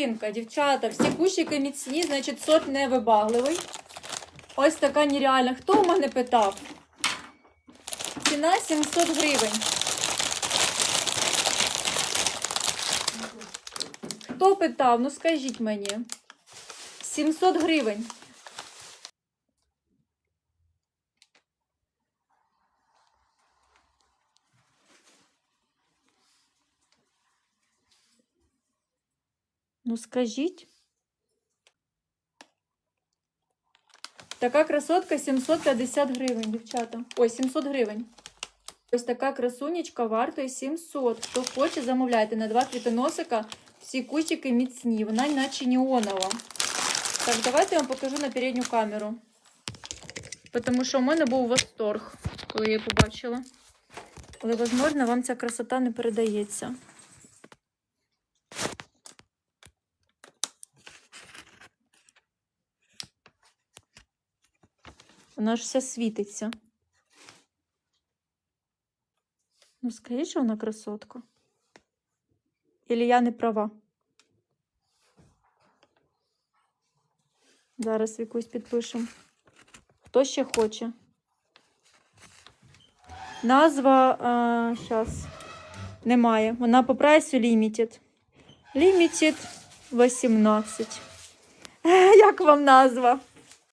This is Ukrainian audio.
новинка, дівчата. Всі кущики міцні, значить сорт невибагливий. Ось така нереальна. Хто у мене питав? Ціна 700 гривень. Хто питав? Ну скажіть мені. 700 гривень. Ну скажіть. Така красотка 750 гривень, дівчата. Ой, 700 гривень. Ось така красунечка вартує 700. Хто хоче, замовляйте на два квітоносика. Всі кущики міцні, вона наче неонова. Так, давайте я вам покажу на передню камеру. Тому що у мене був восторг, коли я її побачила. Але, можливо, вам ця красота не передається. Вона ж вся світиться. Ну, скажіть, що вона красотка. Ілі я не права. Зараз якусь підпишемо. Хто ще хоче? Назва зараз немає. Вона по прайсу Limited. Limited 18. Як вам назва?